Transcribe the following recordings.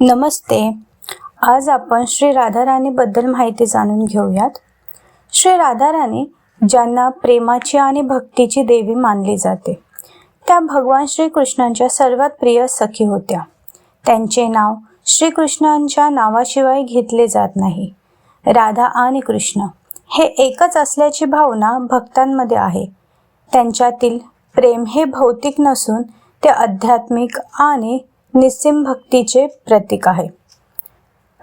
नमस्ते. आज आपण श्री राधाराणीबद्दल माहिती जाणून घेऊयात. श्री राधाराणी ज्यांना प्रेमाची आणि भक्तीची देवी मानली जाते त्या भगवान श्रीकृष्णांच्या सर्वात प्रिय सखी होत्या. त्यांचे नाव श्रीकृष्णांच्या नावाशिवाय घेतले जात नाही. राधा आणि कृष्ण हे एकच असल्याची भावना भक्तांमध्ये आहे. त्यांच्यातील प्रेम हे भौतिक नसून ते आध्यात्मिक आणि निस्सिम भक्तीचे प्रतीक आहे.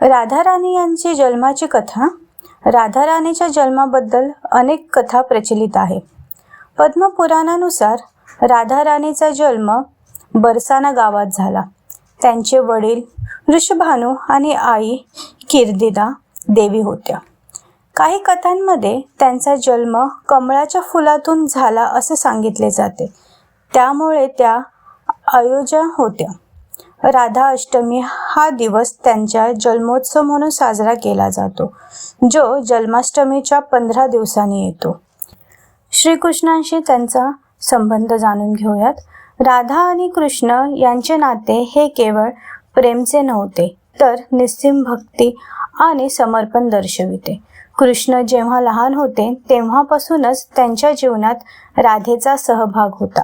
राधाराणी यांची जन्माची कथा राधाराणीच्या जन्माबद्दल अनेक कथा प्रचलित आहे. पद्मपुराणानुसार राधाराणीचा जन्म बरसाना गावात झाला. त्यांचे वडील ऋषभानू आणि आई किर्दिदा देवी होत्या. काही कथांमध्ये त्यांचा जन्म कमळाच्या फुलातून झाला असे सांगितले जाते. त्यामुळे त्या अयोजा होत्या. राधा अष्टमी हा दिवस त्यांच्या जन्मोत्सव म्हणून साजरा केला जातो जो जन्माष्टमीच्या पंधरा दिवसांनी येतो. श्रीकृष्णांशी त्यांचा संबंध जाणून घेऊयात. राधा आणि कृष्ण यांचे नाते हे केवळ प्रेमचे नव्हते तर निस्सिम भक्ती आणि समर्पण दर्शविते. कृष्ण जेव्हा लहान होते तेव्हापासूनच त्यांच्या जीवनात राधेचा सहभाग होता.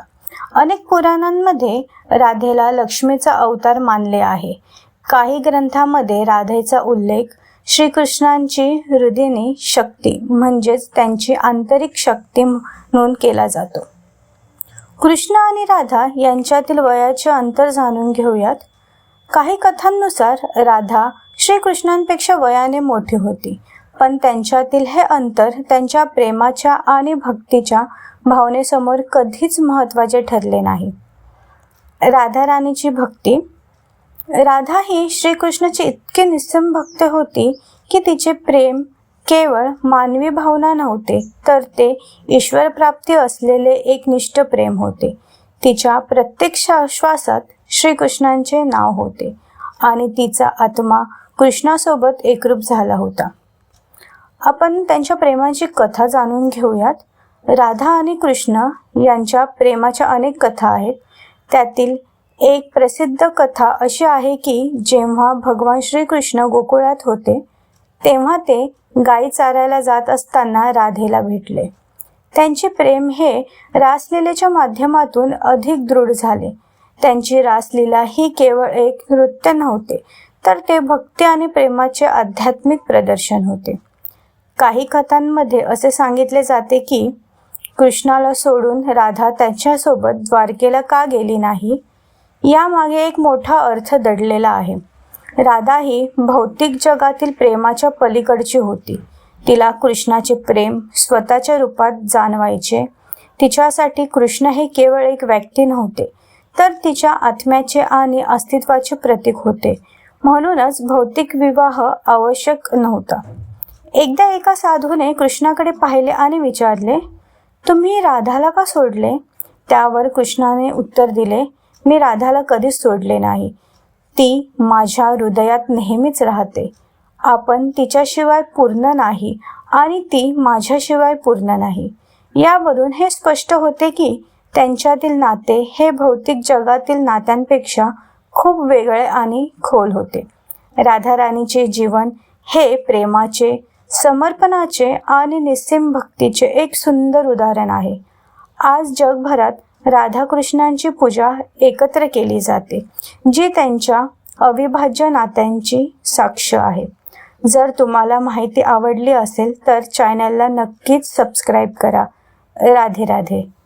अनेक पुराणांमध्ये राधेला लक्ष्मीचा अवतार मानले आहे. काही ग्रंथामध्ये राधेचा उल्लेख श्रीकृष्णांची हृदयनी शक्ती म्हणजेच त्यांची आंतरिक शक्ती म्हणून केला जातो. कृष्ण आणि राधा यांच्यातील वयाचे अंतर जाणून घेऊयात. काही कथांनुसार राधा श्रीकृष्णांपेक्षा वयाने मोठी होती. पण त्यांच्यातील हे अंतर त्यांच्या प्रेमाच्या आणि भक्तीच्या भावनेसमोर कधीच महत्त्वाचे ठरले नाही. राधा राणीची भक्ती. राधा ही श्रीकृष्णाची इतकी निस्सम भक्त होती की तिचे प्रेम केवळ मानवी भावना नव्हते तर ते ईश्वर प्राप्ती असलेले एक निष्ठ प्रेम होते. तिच्या प्रत्येक श्वासात श्रीकृष्णांचे नाव होते आणि तिचा आत्मा कृष्णासोबत एकरूप झाला होता. आपण त्यांच्या प्रेमाची कथा जाणून घेऊयात. राधा आणि कृष्ण यांच्या प्रेमाच्या अनेक कथा आहेत. त्यातील एक प्रसिद्ध कथा अशी आहे की जेव्हा भगवान श्रीकृष्ण गोकुळात होते तेव्हा ते गाई चारायला जात असताना राधेला भेटले. त्यांचे प्रेम हे रासलीलेच्या माध्यमातून अधिक दृढ झाले. त्यांची रासलीला ही केवळ एक नृत्य नव्हते तर ते भक्ती आणि प्रेमाचे आध्यात्मिक प्रदर्शन होते. काही कथांमध्ये असे सांगितले जाते की कृष्णाला सोडून राधा त्यांच्यासोबत द्वारकेला का गेली नाही? यामागे एक मोठा अर्थ दडलेला आहे. राधा ही भौतिक जगातील प्रेमाच्या पलीकडची होती. तिला कृष्णाचे प्रेम स्वतःच्या रूपात जाणवायचे. तिच्यासाठी कृष्ण हे केवळ एक व्यक्ती नव्हते तर तिच्या आत्म्याचे आणि अस्तित्वाचे प्रतीक होते. म्हणूनच भौतिक विवाह आवश्यक नव्हता. एकदा एका साधूने कृष्णाकडे पाहिले आणि विचारले तुम्ही राधाला का सोडले? त्यावर कृष्णाने उत्तर दिले मी राधाला कधीच सोडले नाही. ती माझ्या हृदयात नेहमीच राहते. आपण तिच्याशिवाय पूर्ण नाही आणि ती माझ्याशिवाय पूर्ण नाही. यावरून हे स्पष्ट होते की त्यांच्यातील नाते हे भौतिक जगातील नात्यांपेक्षा खूप वेगळे आणि खोल होते. राधाराणीचे जीवन हे प्रेमाचे समर्पणाचे आणि निस्सिम भक्तीचे एक सुंदर उदाहरण आहे. आज जगभरात राधाकृष्णांची पूजा एकत्र केली जाते जी त्यांच्या अविभाज्य नात्यांची साक्ष आहे. जर तुम्हाला माहिती आवडली असेल तर चॅनलला नक्कीच सबस्क्राईब करा. राधे राधे.